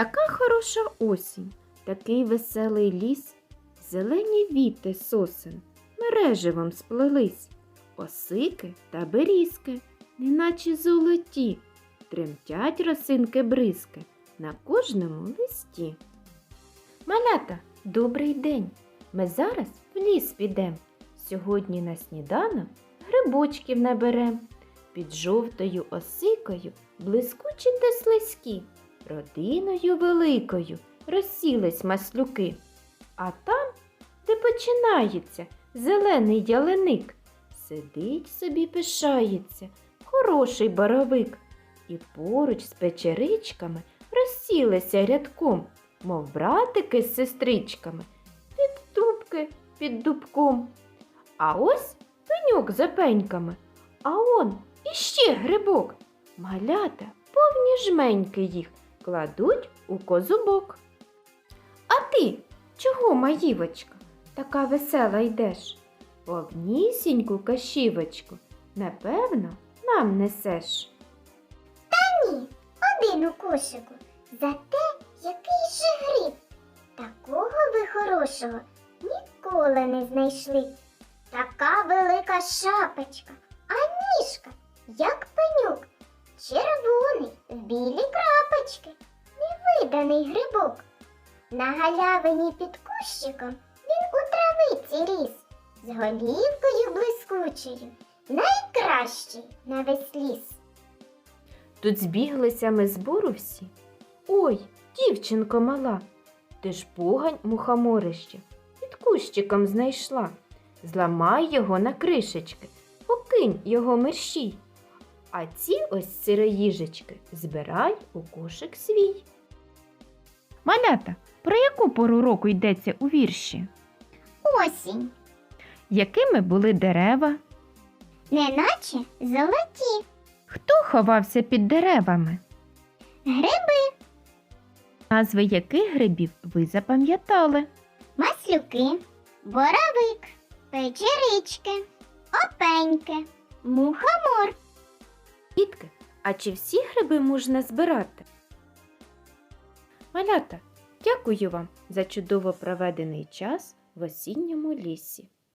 Така хороша осінь, такий веселий ліс, зелені віти сосен мереживом сплелись, осики та берізки, неначе золоті, тремтять росинки бризки на кожному листі. Малята, добрий день! Ми зараз в ліс підем. Сьогодні на сніданок грибочків наберем. Під жовтою осикою блискучі та слизькі, родиною великою розсілись маслюки. А там, де починається зелений яленик, сидить собі пишається хороший боровик, і поруч з печеричками розсілися рядком, мов братики з сестричками, під дубки під дубком. А ось пеньок за пеньками, а он іще грибок. Малята повні жменьки їх кладуть у козубок. А ти чого, маївочка, така весела йдеш? Повнісіньку кашівочку, напевно, нам несеш. Та Ні, один у кошику. Зате який же гриб. Такого ви хорошого ніколи не знайшли. Така велика шапочка, а ніжка, невиданий грибок. На галявині під кущиком він у травиці ріс, з голівкою блискучою, найкращий на весь ліс. Тут збіглися ми з бору всі. Ой, дівчинко мала, ти ж погань мухоморище під кущиком знайшла. Зламай його на кришечки, покинь його мерщій. А ці ось сироїжечки збирай у кошик свій. Малята, про яку пору року йдеться у вірші? Осінь, Якими були дерева? неначе золоті, Хто ховався під деревами? гриби, Назви яких грибів ви запам'ятали? маслюки, боровик, печерички, опеньки, мухомор. Дітки, а чи всі гриби можна збирати? Малята, дякую вам за чудово проведений час в осінньому лісі.